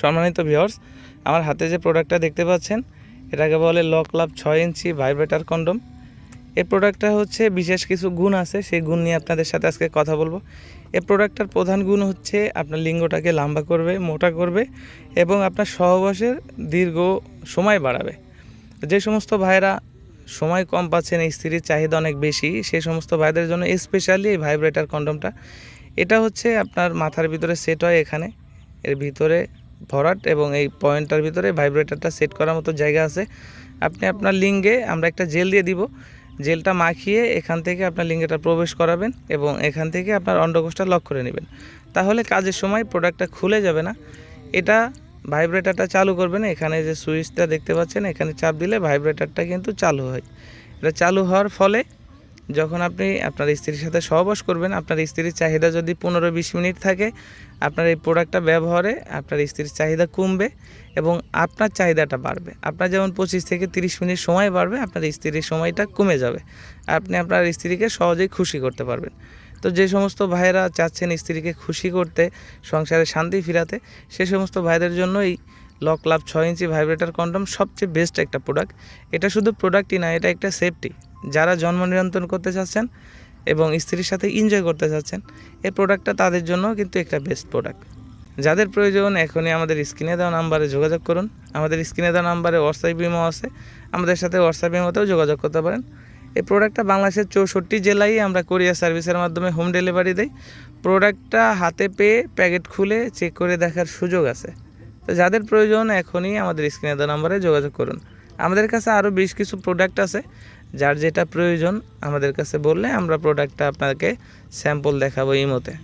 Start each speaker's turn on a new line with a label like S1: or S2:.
S1: সম্মানিত ভিউয়ার্স আমার হাতে যে প্রোডাক্টটা দেখতে পাচ্ছেন, এটাকে বলে লক লাভ ছয় ইঞ্চি ভাইব্রেটার কন্ডম এই প্রোডাক্টটা হচ্ছে বিশেষ কিছু গুণ আছে, সেই গুণ নিয়ে আপনাদের সাথে আজকে কথা বলব। এই প্রোডাক্টটার প্রধান গুণ হচ্ছে আপনার লিঙ্গটাকে লম্বা করবে, মোটা করবে এবং আপনার সহবাসের দীর্ঘ সময় বাড়াবে। যে সমস্ত ভাইরা সময় কম পাচ্ছেন, এই স্ত্রীর চাহিদা অনেক বেশি সেই সমস্ত ভাইদের জন্য স্পেশালি এই ভাইব্রেটার কন্ডমটা এটা হচ্ছে আপনার মাথার ভিতরে সেট হয় এখানে। এর ভিতরে ভরাট এবং এই পয়েন্টটার ভিতরে ভাইব্রেটারটা সেট করার মতো জায়গা আছে। আপনি আপনার লিঙ্গে আমরা একটা জেল দিয়ে দিব। জেলটা মাখিয়ে এখান থেকে আপনার লিঙ্গেটা প্রবেশ করাবেন এবং এখান থেকে আপনার অন্ডকোষটা লক করে নেবেন। তাহলে কাজের সময় প্রোডাক্টটা খুলে যাবে না। এটা ভাইব্রেটারটা চালু করবেন। এখানে যে সুইচটা দেখতে পাচ্ছেন, এখানে চাপ দিলে ভাইব্রেটারটা কিন্তু চালু হয়। এটা চালু হওয়ার ফলে যখন আপনি আপনার স্ত্রীর সাথে সহবাস করবেন, আপনার স্ত্রীর চাহিদা যদি পনেরো বিশ মিনিট থাকে, আপনার এই প্রোডাক্টটা ব্যবহারে আপনার স্ত্রীর চাহিদা কমবে এবং আপনার চাহিদাটা বাড়বে। আপনার যেমন পঁচিশ থেকে তিরিশ মিনিট সময় বাড়বে, আপনার স্ত্রীর সময়টা কমে যাবে। আপনি আপনার স্ত্রীকে সহজেই খুশি করতে পারবেন। তো যে সমস্ত ভাইয়েরা চাচ্ছেন স্ত্রীকে খুশি করতে, সংসারে শান্তি ফিরাতে, সে সমস্ত ভাইদের জন্য এই লক লাভ ছয় ইঞ্চি ভাইব্রেটার কন্ডম সবচেয়ে বেস্ট একটা প্রোডাক্ট এটা শুধু প্রোডাক্টই না, এটা একটা সেফটি যারা জন্ম নিয়ন্ত্রণ করতে চাচ্ছেন এবং স্ত্রীর সাথে এনজয় করতে চাচ্ছেন, এই প্রোডাক্টটা তাদের জন্য কিন্তু একটা বেস্ট প্রোডাক্ট যাদের প্রয়োজন, এখনই আমাদের স্ক্রিনে দেওয়া নাম্বারে যোগাযোগ করুন। আমাদের স্ক্রিনে দেওয়া নাম্বারে হোয়াটসঅ্যাপ বিমো আছে। আমাদের সাথে হোয়াটসঅ্যাপ বিমোতেও যোগাযোগ করতে পারেন। এই প্রোডাক্টটা বাংলাদেশের চৌষট্টি জেলায় আমরা কোরিয়ার সার্ভিসের মাধ্যমে হোম ডেলিভারি দেই। প্রোডাক্টটা হাতে পেয়ে প্যাকেট খুলে চেক করে দেখার সুযোগ আছে। তো যাদের প্রয়োজন, এখনই আমাদের স্ক্রিনে দেওয়া নাম্বারে যোগাযোগ করুন। আমাদের কাছে আরও বেশ কিছু প্রোডাক্ট আছে, যার যেটা প্রয়োজন আমাদের কাছে বললে আমরা প্রোডাক্টটা আপনাকে স্যাম্পল দেখাবো ইমোতে